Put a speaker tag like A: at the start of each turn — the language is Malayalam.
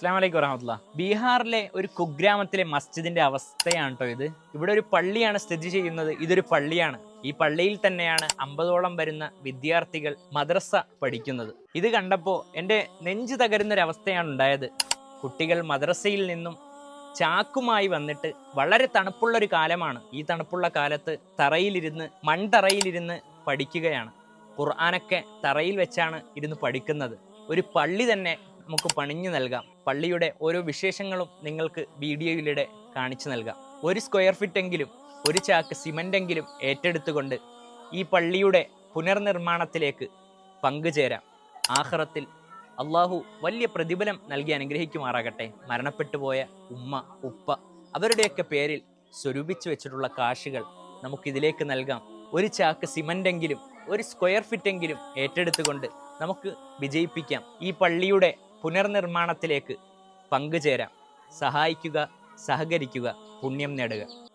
A: അസ്ലാം വരഹമുല്ല ബീഹാറിലെ ഒരു കുഗ്രാമത്തിലെ മസ്ജിദിന്റെ അവസ്ഥയാണ് കേട്ടോ ഇത്. ഇവിടെ ഒരു പള്ളിയാണ് സ്ഥിതി ചെയ്യുന്നത്. ഇതൊരു പള്ളിയാണ്. ഈ പള്ളിയിൽ തന്നെയാണ് അമ്പതോളം വരുന്ന വിദ്യാർത്ഥികൾ മദ്രസ പഠിക്കുന്നത്. ഇത് കണ്ടപ്പോൾ എന്റെ നെഞ്ചു തകരുന്നൊരവസ്ഥയാണ് ഉണ്ടായത്. കുട്ടികൾ മദ്രസയിൽ നിന്നും ചാക്കുമായി വന്നിട്ട് വളരെ തണുപ്പുള്ള ഒരു കാലമാണ്. ഈ തണുപ്പുള്ള കാലത്ത് തറയിലിരുന്ന് മൺതറയിലിരുന്ന് പഠിക്കുകയാണ്. ഖുർആാനൊക്കെ തറയിൽ വെച്ചാണ് ഇരുന്ന് പഠിക്കുന്നത്. ഒരു പള്ളി തന്നെ നമുക്ക് പണിഞ്ഞു നൽകാം. പള്ളിയുടെ ഓരോ വിശേഷങ്ങളും നിങ്ങൾക്ക് വീഡിയോയിലൂടെ കാണിച്ചു നൽകാം. ഒരു സ്ക്വയർ ഫീറ്റ് എങ്കിലും ഒരു ചാക്ക് സിമന്റ് എങ്കിലും ഏറ്റെടുത്തുകൊണ്ട് ഈ പള്ളിയുടെ പുനർനിർമ്മാണത്തിലേക്ക് പങ്കുചേരാം. ആഹ്റത്തിൽ അള്ളാഹു വലിയ പ്രതിഫലം നൽകി അനുഗ്രഹിക്കുമാറാകട്ടെ. മരണപ്പെട്ടുപോയ ഉമ്മ ഉപ്പ അവരുടെയൊക്കെ പേരിൽ സ്വരൂപിച്ചു വെച്ചിട്ടുള്ള കാശുകൾ നമുക്കിതിലേക്ക് നൽകാം. ഒരു ചാക്ക് സിമന്റ് എങ്കിലും ഒരു സ്ക്വയർ ഫീറ്റ് എങ്കിലും ഏറ്റെടുത്തുകൊണ്ട് നമുക്ക് വിജയിപ്പിക്കാം. ഈ പള്ളിയുടെ പുനർനിർമ്മാണത്തിലേക്ക് പങ്കുചേരാം. സഹായിക്കുക സഹകരിക്കുക പുണ്യം നേടുക.